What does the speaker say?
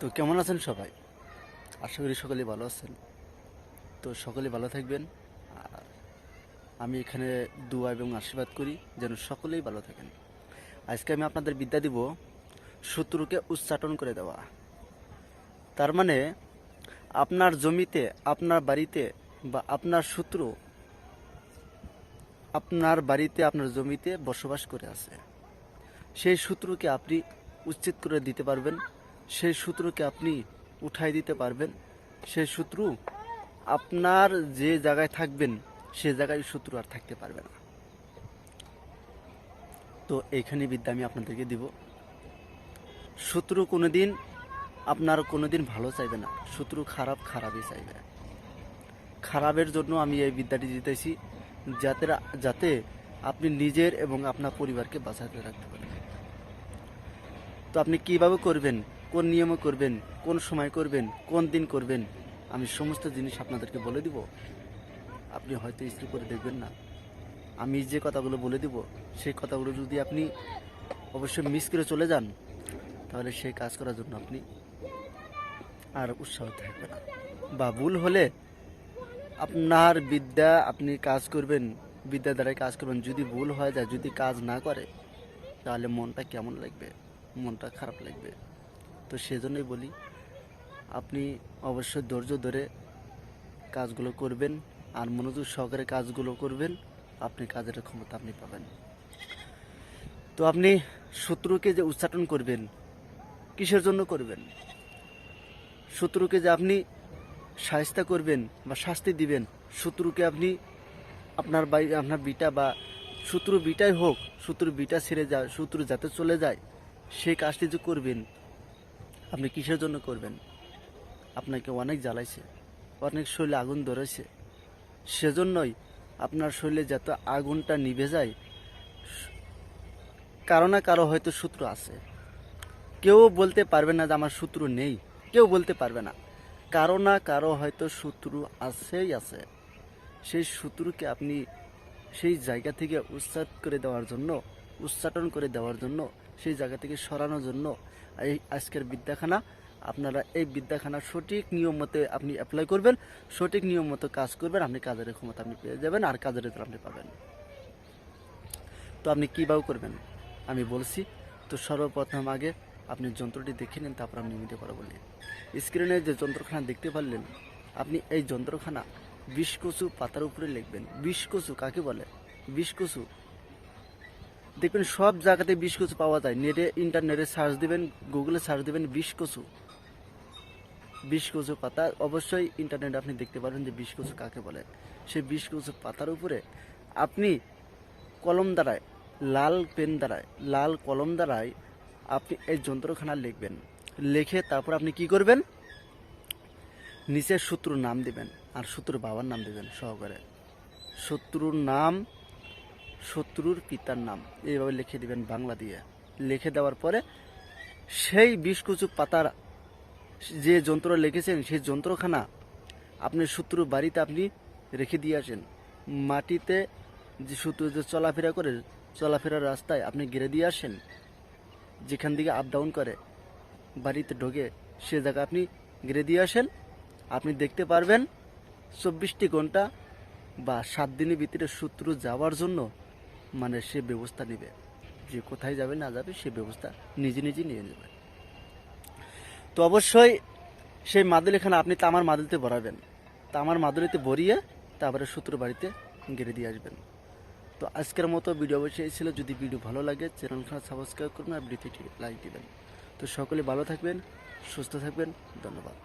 তো কেমন আছেন সবাই? আশা করি সকলেই ভালো আছেন। তো সকলে ভালো থাকবেন। আর আমি এখানে দোয়া এবং আশীর্বাদ করি যেন সকলেই ভালো থাকেন। আজকে আমি আপনাদের বিদ্যা দিব শত্রুকে উচ্চাটন করে দেওয়া। তার মানে আপনার জমিতে, আপনার বাড়িতে বা আপনার শত্রু আপনার বাড়িতে, আপনার জমিতে বসবাস করে আছে। সেই সূত্রকে আপনি উচ্ছেদ করে দিতে পারবেন। সেই সূত্রকে আপনি উঠাই দিতে পারবেন। সেই সূত্র আপনার যে জায়গায় থাকবেন, সে জায়গায় শত্রু আর থাকতে পারবে না। তো এইখানে বিদ্যা আমি আপনাদেরকে দিব। শত্রু কোনো দিন আপনার কোনো দিন ভালো চাইবে না। শত্রু খারাপ খারাপই চাইবে। খারাপের জন্য আমি এই বিদ্যাটি দিতেছি, যাতে যাতে আপনি নিজের এবং আপনার পরিবারকে বাঁচাতে রাখতে পারেন। তো আপনি কীভাবে করবেন? কোন নিয়মে করবেন, কোন সময় করবেন, কোন দিন করবেন, আমি সমস্ত জিনিস আপনাদেরকে বলে দিব। আপনি হয়তো স্ত্রী করে দেখবেন না। আমি যে কথাগুলো বলে দিব, সেই কথাগুলো যদি আপনি অবশ্যই মিস করে চলে যান, তাহলে সেই কাজ করার জন্য আপনি আর উৎসাহ থাকবে না। বা ভুল হলে আপনার বিদ্যা আপনি কাজ করবেন বিদ্যা দ্বারাই কাজ করবেন। যদি ভুল হয়ে যায়, যদি কাজ না করে, তাহলে মনটা কেমন লাগবে? মনটা খারাপ লাগবে। তো সেজন্যই বলি, আপনি অবশ্যই ধৈর্য ধরে কাজগুলো করবেন আর মনোযোগ সহকারে কাজগুলো করবেন, আপনি কাজের ক্ষমতা আপনি পাবেন। তো আপনি শত্রুকে যে উচ্চাটন করবেন, কিসের জন্য করবেন? শত্রুকে যে আপনি সাহিস্তা করবেন বা শাস্তি দিবেন, শত্রুকে আপনি আপনার বাই, আপনার বিটা বা শত্রু বিটাই হোক, শত্রু বিটা ছেড়ে যায়, শত্রু যাতে চলে যায়, সেই কাজটি যে করবেন আপনি কিসের জন্য করবেন? আপনাকে অনেক জ্বালাইছে, অনেক শরীরে আগুন ধরেছে। সেজন্যই আপনার শরীরে যাতে আগুনটা নিভে যায়, কারও না কারও হয়তো শত্রু আছে। কেউ বলতে পারবে না যে আমার শত্রু নেই, কেউ বলতে পারবে না। কারও না কারও হয়তো শত্রু আছেই আছে। সেই শত্রুকে আপনি সেই জায়গা থেকে উচ্চাট করে দেওয়ার জন্য উচ্চাটন করে দেওয়ার জন্য সেই জায়গা থেকে সরানোর জন্য এই আজকের বিদ্যাখানা। আপনারা এই বিদ্যাখানা সঠিক নিয়ম মতে আপনি অ্যাপ্লাই করবেন, সঠিক নিয়ম মতো কাজ করবেন, আপনি কাজের ক্ষমতা আপনি পেয়ে যাবেন আর কাজের রেজাল্ট আপনি পাবেন। তো আপনি কীভাবে করবেন? আমি বলছি, তো সর্বপ্রথম আগে আপনি যন্ত্রটি দেখে নিন, তারপর আমি নিয়মিত করে বলি স্ক্রিনে যে যন্ত্রখানা দেখতে পারলেন, আপনি এই যন্ত্রখানা বিষ কচু পাতার উপরে লিখবেন। বিষ কচু কাকে বলে? বিষ কচু দেখবেন সব জায়গাতে বিষ কচু পাওয়া যায়। নেটে ইন্টারনেটে সার্চ দিবেন গুগলে সার্চ দিবেন বিষ কচু। বিষ কচু পাতা, অবশ্যই ইন্টারনেটে আপনি দেখতে পারেন যে বিষ কচু কাকে বলে। সেই বিষ কচু পাতার উপরে আপনি কলম দ্বারায়, লাল পেন দ্বারায়, লাল কলম দ্বারায় আপনি এই যন্ত্রখানা লিখবেন। লিখে তারপর আপনি কি করবেন? নিচে শত্রুর নাম দিবেন, আর শত্রুর বাবার নাম দিবেন সহকারে। শত্রুর নাম শত্রুর পিতার নাম। এইভাবে লিখে দিবেন বাংলা দিয়ে। লিখে দেওয়ার পরে সেই বিষকুচুক পাতার যে যন্ত্র লিখেছেন, সেই যন্ত্রখানা আপনি শত্রুর বাড়িতে আপনি রেখে দিয়ে আসেন। মাটিতে যে শত্রু যে চলাফেরা করে, চলাফেরার রাস্তায় আপনি গেড়ে দিয়ে আসেন, যেখান থেকে আপ ডাউন করে, বাড়িতে ঢোকে, সে জায়গা আপনি গেড়ে দিয়ে আসেন। আপনি দেখতে পারবেন চব্বিশটি ঘণ্টা বা সাত দিনের ভিতরে শত্রু যাওয়ার জন্য মানে সে ব্যবস্থা নেবে। যে কোথায় যাবে, না যাবে, সে ব্যবস্থা নিজে নিজে নিয়ে নেবে। তো অবশ্যই সেই মাদুলিখানা আপনি তামার মাদুলিতে ভরাবেন। তামার মাদুলিতে ভরিয়ে তারপরে শত্রু বাড়িতে গেড়ে দিয়ে আসবেন। তো আজকের মতো ভিডিও অবশ্যই ছিল। যদি ভিডিও ভালো লাগে, চ্যানেলখানা সাবস্ক্রাইব করুন আর ভিডিওটি লাইক দিবেন। তো সকলে ভালো থাকবেন, সুস্থ থাকবেন। ধন্যবাদ।